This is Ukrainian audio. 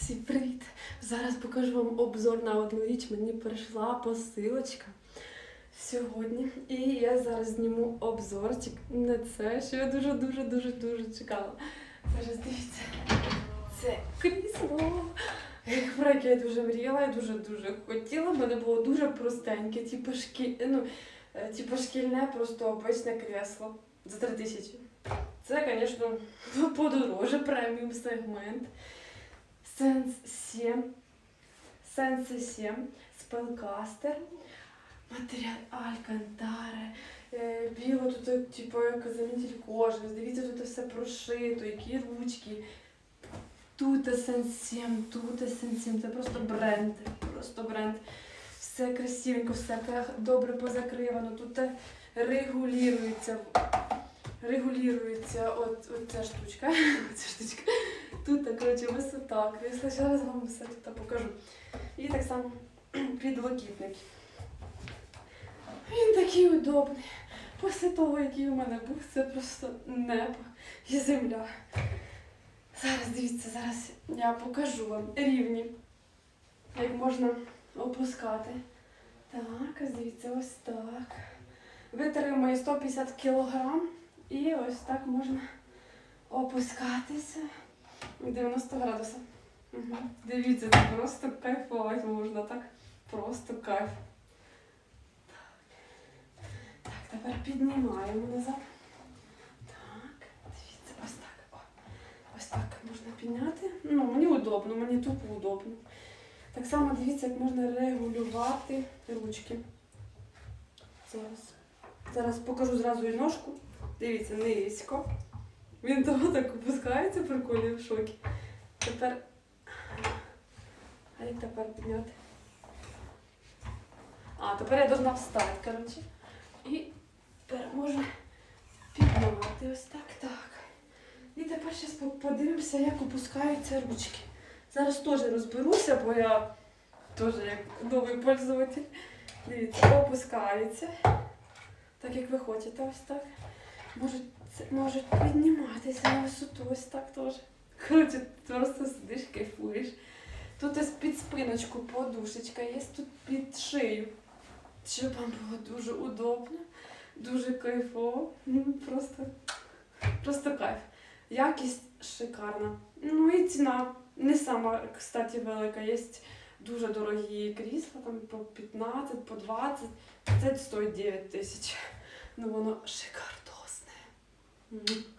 Всім привіт! Зараз покажу вам обзор на одну річ. Мені прийшла посилочка сьогодні. І я зараз зніму обзорчик на це, що я дуже-дуже дуже дуже чекала. Зараз дивіться. Це крісло. Про яке я дуже мріяла, я дуже-дуже хотіла. В мене було дуже простеньке, типу, шкі... ну, е, типу шкільне, просто обичне кресло за 3 тисячі. Це, звісно, подороже преміум сегмент. Sense 7. Sense 7. Spellcaster. Матеріал Алькантаре. Е, Біло тут, типу, як замінитель кожи. Дивіться, тут все прошито, які ручки. Тут Sense 7, тут Sense 7. Це просто бренд. Просто бренд. Все красивенько, все добре позакривано. Тут регулюється. Регулюється от, от ця штучка. ця штучка. Тут, коротше, висота крісла. Зараз вам все тут покажу. І так само підлокітник. Він такий удобний. Після того, який у мене був, це просто небо і земля. Зараз дивіться, зараз я покажу вам рівні, як можна опускати. Так, дивіться, ось так. Витримує 150 кілограм. І ось так можна опускатися 90 градусів. Угу. Дивіться, це просто кайфувати можна, так? Просто кайф. Так, так тепер піднімаємо назад. Так, дивіться, ось так. О, ось так можна підняти. Ну, мені удобно, мені тупо удобно. Так само дивіться, як можна регулювати ручки. Зараз. Зараз покажу зразу і ножку. Дивіться, низько. Він того так опускається, прикольно, я в шокі. Тепер. А як тепер підняти? А, тепер я должна встати, коротше. І тепер можна підняти ось так, так. І тепер зараз подивимося, як опускаються ручки. Зараз теж розберуся, бо я теж як новий пользователь. Дивіться, опускається. Так як ви хочете, ось так. Можуть, це- підніматися на висоту, ось так теж. Коротше, ти просто сидиш, кайфуєш. Тут ось під спиночку подушечка є, тут під шию. Щоб вам було дуже удобно, дуже кайфово. Ну, Просто, просто кайф. Якість шикарна. Ну і ціна не сама, кстати, велика. Є дуже дорогі крісла, там по 15, по 20. Це стоїть 9 тисяч. Ну воно шикардосне. 嗯。